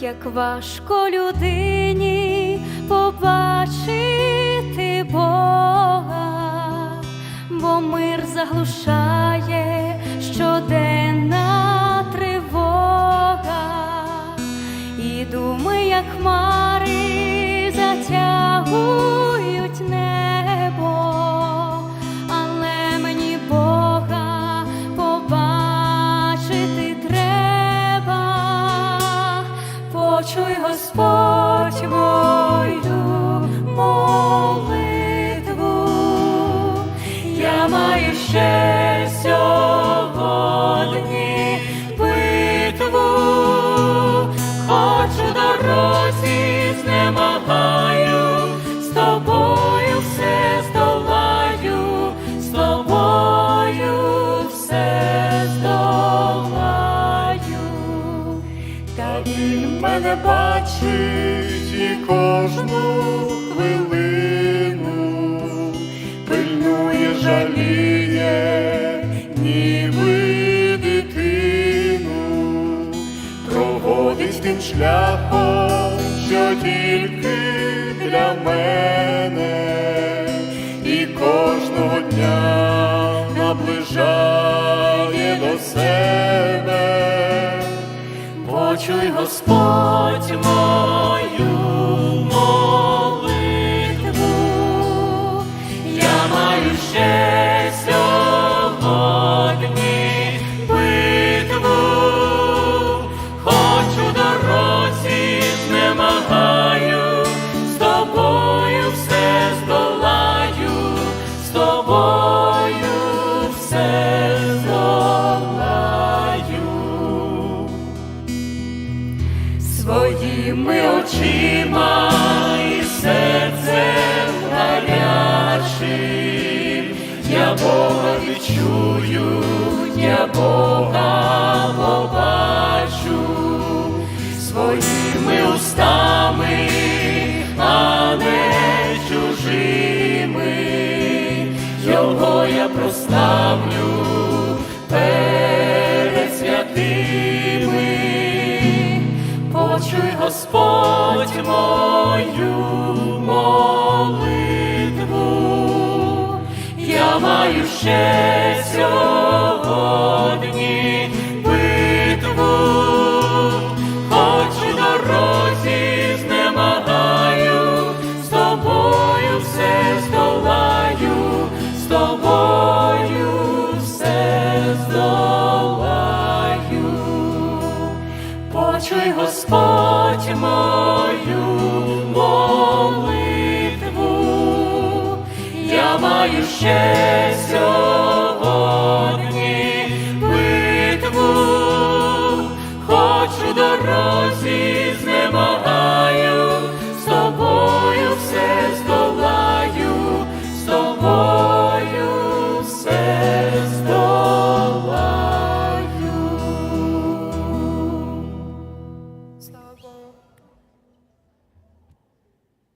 як важко людині побачити Бога, бо мир заглушає щоденна тривога, і думи, як хмари, затягують Почуй, Господь, мою молитву, я маю ще він мене бачить і кожну хвилину, пильнує, жаліє, ніби дитину, проводить тим шляхом, що тільки для мене, і кожного дня наближає до себе. Почуй, Господь, мою очима і серцем гарячим, я Бога відчую, я Бога побачу. Своїми устами, а не чужими, його я прославлю Почуй, Господь, мою молитву, я маю ще сьогодні Почуй, Господь, мою молитву, я маю сьогодні